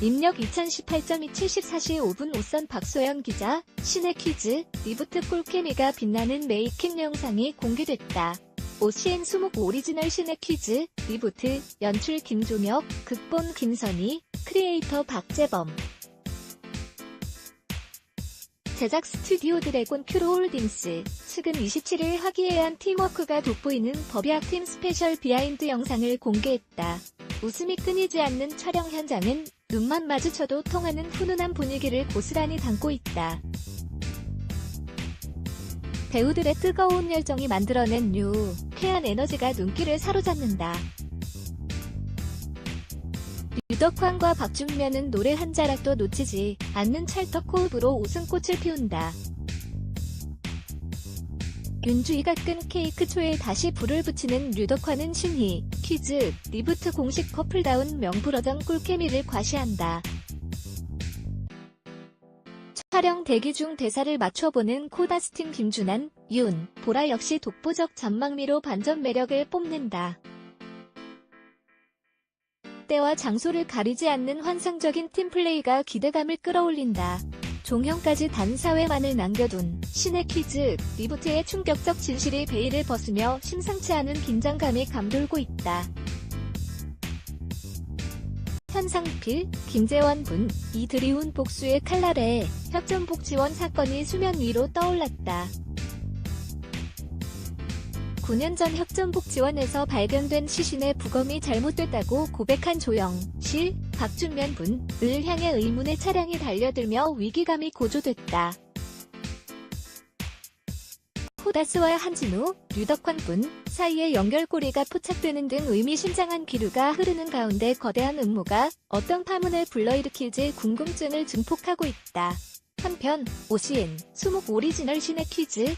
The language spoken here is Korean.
입력 2018.2 74시 5분 오선 박소연 기자, 신의 퀴즈, 리부트 꿀케미가 빛나는 메이킹 영상이 공개됐다. OCN 수목 오리지널 신의 퀴즈, 리부트, 연출 김종혁, 극본 김선희, 크리에이터 박재범. 제작 스튜디오 드래곤 큐로홀딩스 최근 27일 화기애애한 팀워크가 돋보이는 법약팀 스페셜 비하인드 영상을 공개했다. 웃음이 끊이지 않는 촬영 현장은 눈만 마주쳐도 통하는 훈훈한 분위기를 고스란히 담고 있다. 배우들의 뜨거운 열정이 만들어낸 유쾌한 에너지가 눈길을 사로잡는다. 유덕환과 박준면은 노래 한 자락도 놓치지 않는 찰떡 호흡으로 웃음꽃을 피운다. 윤주희가 끈 케이크 초에 다시 불을 붙이는 류덕환은 신희, 퀴즈, 리부트 공식 커플다운 명불허전 꿀케미를 과시한다. 촬영 대기 중 대사를 맞춰보는 코다스팀 김준한, 윤, 보라 역시 독보적 전망미로 반전 매력을 뽐낸다. 때와 장소를 가리지 않는 환상적인 팀플레이가 기대감을 끌어올린다. 종형까지 단 4회만을 남겨둔 신의 퀴즈 리부트의 충격적 진실이 베일을 벗으며 심상치 않은 긴장감이 감돌고 있다. 현상필, 김재원 분, 이 드리운 복수의 칼날에 협전복 지원 사건이 수면 위로 떠올랐다. 9년 전 협전복 지원에서 발견된 시신의 부검이 잘못됐다고 고백한 조영, 실, 박준면 분을 향해 의문의 차량이 달려들며 위기감이 고조됐다. 호다스와 한진우, 류덕환 분 사이의 연결고리가 포착되는 등 의미심장한 기류가 흐르는 가운데 거대한 음모가 어떤 파문을 불러일으킬지 궁금증을 증폭하고 있다. 한편 OCN 수목 오리지널 신의 퀴즈